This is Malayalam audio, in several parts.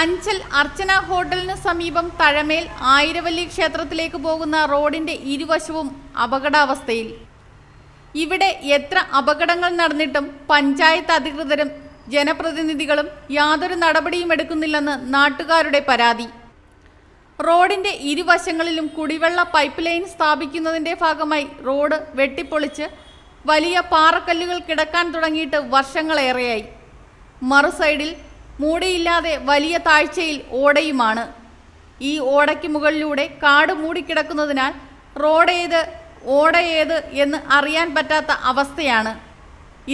അഞ്ചൽ അർച്ചന ഹോട്ടലിന് സമീപം തഴമേൽ ആയിരവല്ലി ക്ഷേത്രത്തിലേക്ക് പോകുന്ന റോഡിന്റെ ഇരുവശവും അപകടാവസ്ഥയിൽ. ഇവിടെ എത്ര അപകടങ്ങൾ നടന്നിട്ടും പഞ്ചായത്ത് അധികൃതരും ജനപ്രതിനിധികളും യാതൊരു നടപടിയും എടുക്കുന്നില്ലെന്ന് നാട്ടുകാരുടെ പരാതി. റോഡിന്റെ ഇരുവശങ്ങളിലും കുടിവെള്ള പൈപ്പ് ലൈൻ സ്ഥാപിക്കുന്നതിന്റെ ഭാഗമായി റോഡ് വെട്ടിപ്പൊളിച്ച് വലിയ പാറക്കല്ലുകൾ കിടക്കാൻ തുടങ്ങിയിട്ട് വർഷങ്ങളേറെയായി. മറു സൈഡിൽ മൂടിയില്ലാതെ വലിയ താഴ്ചയിൽ ഓടയുമാണ്. ഈ ഓടയ്ക്ക് മുകളിലൂടെ കാട് മൂടിക്കിടക്കുന്നതിനാൽ റോഡ് ഏത് ഓട ഏത് എന്ന് അറിയാൻ പറ്റാത്ത അവസ്ഥയാണ്.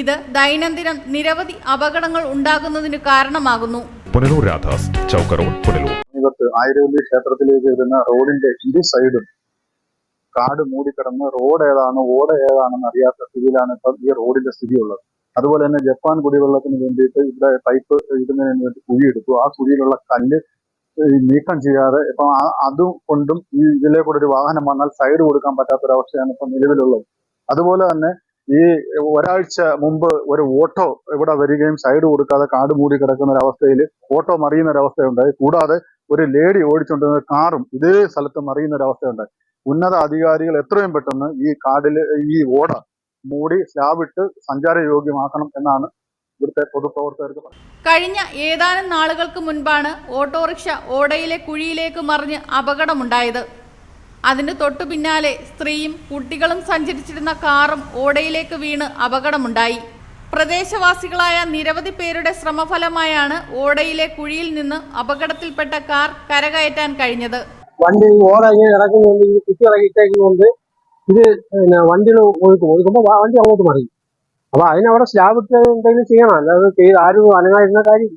ഇത് ദൈനംദിനം നിരവധി അപകടങ്ങൾ ഉണ്ടാകുന്നതിന് കാരണമാകുന്നു. പുനലൂർ രാധാസ് ചൗക്ക റോഡ് പുനലൂർ. സമീപത്ത് ആയിരവല്ലി ക്ഷേത്രത്തിലേക്ക് വരുന്ന റോഡിന്റെ ഇരു സൈഡും കാട് മൂടിക്കിടന്ന് റോഡ് ഏതാണ് ഓട ഏതാണെന്ന് അറിയാത്ത സ്ഥിതിയിലാണ് ഇപ്പം ഈ റോഡിന്റെ സ്ഥിതി ഉള്ളത് അതുപോലെ തന്നെ ജപ്പാൻ കുടിവെള്ളത്തിന് വേണ്ടിയിട്ട് ഇവിടെ പൈപ്പ് ഇടുന്നതിന് വേണ്ടി കുഴിയെടുത്തു. ആ കുഴിയിലുള്ള കല്ല് നീക്കം ചെയ്യാതെ ഇപ്പം അതും കൊണ്ടും ഈ ഇതിലെ കൂടെ ഒരു വാഹനം വന്നാൽ സൈഡ് കൊടുക്കാൻ പറ്റാത്തൊരവസ്ഥയാണ് ഇപ്പം നിലവിലുള്ളത്. അതുപോലെ തന്നെ ഈ ഒരാഴ്ച മുമ്പ് ഒരു ഓട്ടോ ഇവിടെ വരികയും സൈഡ് കൊടുക്കാതെ കാട് മൂടി കിടക്കുന്ന ഒരു അവസ്ഥയിൽ ഓട്ടോ മറിയുന്ന ഒരു അവസ്ഥയുണ്ടായി കൂടാതെ ഒരു ലേഡി ഓടിച്ചുകൊണ്ടിരുന്ന കാറും ഇതേ സ്ഥലത്ത് മറിയുന്ന ഒരു അവസ്ഥയുണ്ടായി ഉന്നത അധികാരികൾ എത്രയും പെട്ടെന്ന് ഈ കാടിൽ ഈ ഓട മൂടി സ്ലാബിട്ട് സഞ്ചാരയോഗ്യമാക്കണം എന്നാണ് ഇവിടുത്തെ പൊതുപ്രവർത്തകർക്ക് പറഞ്ഞത് കഴിഞ്ഞ ഏതാനും നാളുകൾക്ക് മുൻപാണ് ഓട്ടോറിക്ഷ ഓടയിലെ കുഴിയിലേക്ക് മറിഞ്ഞ് അപകടമുണ്ടായത്. അതിന് തൊട്ടു പിന്നാലെ സ്ത്രീയും കുട്ടികളും സഞ്ചരിച്ചിരുന്ന കാറും ഓടയിലേക്ക് വീണ് അപകടമുണ്ടായി. പ്രദേശവാസികളായ നിരവധി പേരുടെ ശ്രമഫലമായാണ് ഓടയിലെ കുഴിയിൽ നിന്ന് അപകടത്തിൽപ്പെട്ട കാർ കരകയറ്റാൻ കഴിഞ്ഞത്. വണ്ടി ഇറക്കുന്നുണ്ട് കുത്തി ഇറക്കിയിട്ടേക്കുന്നുണ്ട് ഇത് പിന്നെ വണ്ടികൾ ഒഴുക്കും. ഒഴുക്കുമ്പോൾ വണ്ടി അങ്ങോട്ട് മറിയും അപ്പൊ അതിനവിടെ സ്ലാബ് ഇട്ട് എന്തെങ്കിലും ചെയ്യണം. അല്ലാതെ ചെയ്ത് ആരും അനങ്ങാതിരുന്ന കാര്യം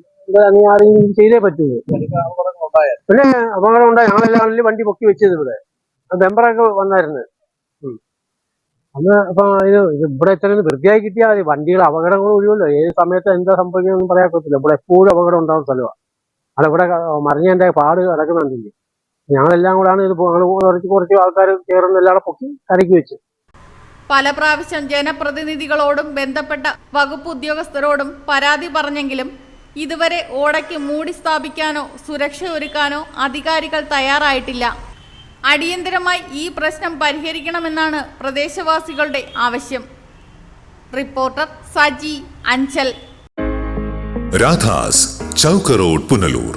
അങ്ങനെ ആരെങ്കിലും ചെയ്തേ പറ്റുള്ളൂ. പിന്നെ അപകടം ഉണ്ടായി. ഞങ്ങളെല്ലാം വണ്ടി പൊക്കി വെച്ചത് ഇവിടെ. മെമ്പറൊക്കെ വന്നായിരുന്നു. അന്ന് അപ്പൊ ഇത് ഇവിടെ ഇത്ര വൃത്തിയായി കിട്ടിയാൽ മതി. വണ്ടികൾ അപകടങ്ങൾ ഒഴിവല്ലോ ഏത് സമയത്ത് എന്താ സംഭവിക്കുന്നതെന്ന് പറയാൻ പറ്റില്ല ഇവിടെ എപ്പോഴും അപകടം ഉണ്ടാകുന്ന സ്ഥലമാണ് അവിടെ ഇവിടെ മറിഞ്ഞതിന്റെ പാട് കിടക്കുന്നുണ്ടില്ലേ ഞങ്ങളെല്ലാം കൂടാണ് ഇത് കുറച്ച് കുറച്ച് ആൾക്കാർ ചേർന്ന് എല്ലാം പൊക്കി കരയ്ക്ക് വെച്ച്. പല പ്രാവശ്യം ജനപ്രതിനിധികളോടും ബന്ധപ്പെട്ട വകുപ്പ് ഉദ്യോഗസ്ഥരോടും പരാതി പറഞ്ഞെങ്കിലും ഇതുവരെ ഓടയ്ക്ക് മൂടി സ്ഥാപിക്കാനോ സുരക്ഷ ഒരുക്കാനോ അധികാരികൾ തയ്യാറായിട്ടില്ല. അടിയന്തരമായി ഈ പ്രശ്നം പരിഹരിക്കണമെന്നാണ് പ്രദേശവാസികളുടെ ആവശ്യം. റിപ്പോർട്ടർ സജി അഞ്ചൽ. രാധാസ് ചൗക്ക റോഡ് പുനലൂർ.